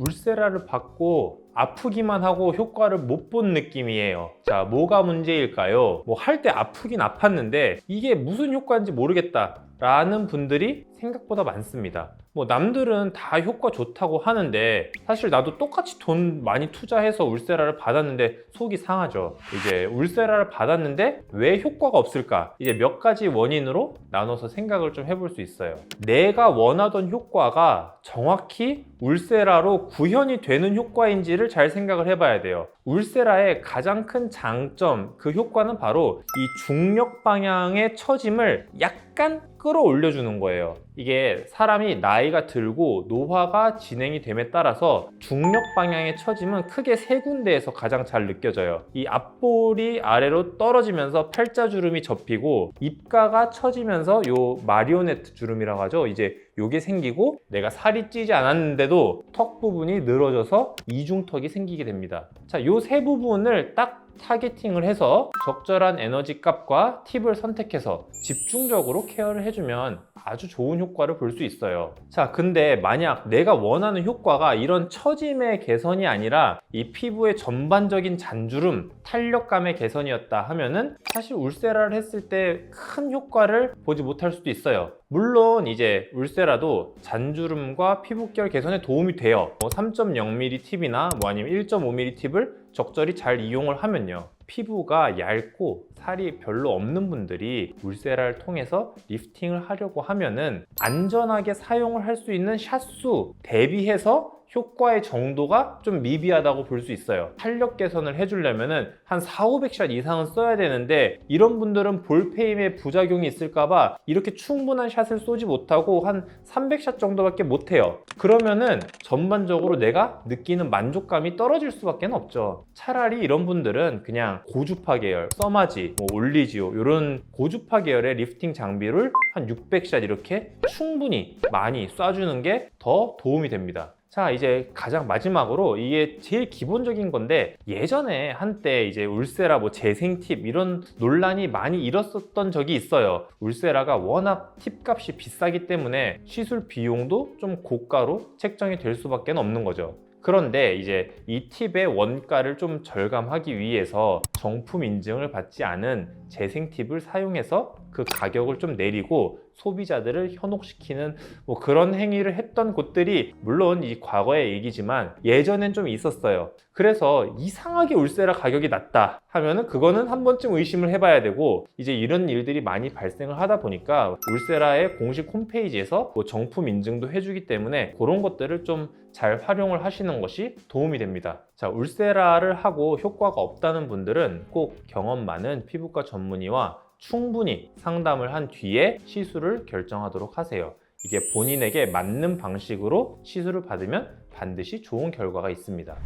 울세라를 받고 아프기만 하고 효과를 못 본 느낌이에요. 자, 뭐가 문제일까요? 뭐 할 때 아프긴 아팠는데 이게 무슨 효과인지 모르겠다. 라는 분들이 생각보다 많습니다. 뭐 남들은 다 효과 좋다고 하는데 사실 나도 똑같이 돈 많이 투자해서 울세라를 받았는데 속이 상하죠. 이제 울세라를 받았는데 왜 효과가 없을까? 이제 몇 가지 원인으로 나눠서 생각을 좀 해볼 수 있어요. 내가 원하던 효과가 정확히 울세라로 구현이 되는 효과인지를 잘 생각을 해봐야 돼요. 울세라의 가장 큰 장점, 그 효과는 바로 이 중력 방향의 처짐을 약간 끌어올려주는 거예요. 이게 사람이 나이가 들고 노화가 진행이 됨에 따라서 중력 방향의 처짐은 크게 세 군데에서 가장 잘 느껴져요. 이 앞볼이 아래로 떨어지면서 팔자주름이 접히고 입가가 처지면서 요 마리오네트 주름이라고 하죠. 이제 요게 생기고 내가 살이 찌지 않았는데도 턱 부분이 늘어져서 이중턱이 생기게 됩니다. 자, 요 세 부분을 딱 타겟팅을 해서 적절한 에너지 값과 팁을 선택해서 집중적으로 케어를 해주면 아주 좋은 효과를 볼 수 있어요. 자, 근데 만약 내가 원하는 효과가 이런 처짐의 개선이 아니라 이 피부의 전반적인 잔주름, 탄력감의 개선이었다 하면은 사실 울세라를 했을 때 큰 효과를 보지 못할 수도 있어요. 물론 이제 울세라도 잔주름과 피부결 개선에 도움이 돼요. 뭐 3.0mm 팁이나 뭐 아니면 1.5mm 팁을 적절히 잘 이용을 하면요. 피부가 얇고 살이 별로 없는 분들이 울세라를 통해서 리프팅을 하려고 하면은 안전하게 사용을 할 수 있는 샷수 대비해서 효과의 정도가 좀 미비하다고 볼 수 있어요. 탄력 개선을 해주려면은 한 4, 500샷 이상은 써야 되는데 이런 분들은 볼페임의 부작용이 있을까봐 이렇게 충분한 샷을 쏘지 못하고 한 300샷 정도밖에 못해요. 그러면은 전반적으로 내가 느끼는 만족감이 떨어질 수밖에 없죠. 차라리 이런 분들은 그냥 고주파 계열, 써마지, 뭐 올리지오 이런 고주파 계열의 리프팅 장비를 한 600샷 이렇게 충분히 많이 쏴주는 게 더 도움이 됩니다. 자, 이제 가장 마지막으로 이게 제일 기본적인 건데 예전에 한때 이제 울세라 뭐 재생 팁 이런 논란이 많이 일었었던 적이 있어요. 울세라가 워낙 팁 값이 비싸기 때문에 시술 비용도 좀 고가로 책정이 될 수밖에 없는 거죠. 그런데 이제 이 팁의 원가를 좀 절감하기 위해서 정품 인증을 받지 않은 재생 팁을 사용해서 그 가격을 좀 내리고 소비자들을 현혹시키는 뭐 그런 행위를 했던 곳들이 물론 이 과거의 얘기지만 예전엔 좀 있었어요. 그래서 이상하게 울세라 가격이 낮다 하면은 그거는 한 번쯤 의심을 해봐야 되고 이제 이런 일들이 많이 발생을 하다 보니까 울세라의 공식 홈페이지에서 뭐 정품 인증도 해주기 때문에 그런 것들을 좀 잘 활용을 하시는 것이 도움이 됩니다. 자, 울세라를 하고 효과가 없다는 분들은 꼭 경험 많은 피부과 전문의와 충분히 상담을 한 뒤에 시술을 결정하도록 하세요. 이게 본인에게 맞는 방식으로 시술을 받으면 반드시 좋은 결과가 있습니다.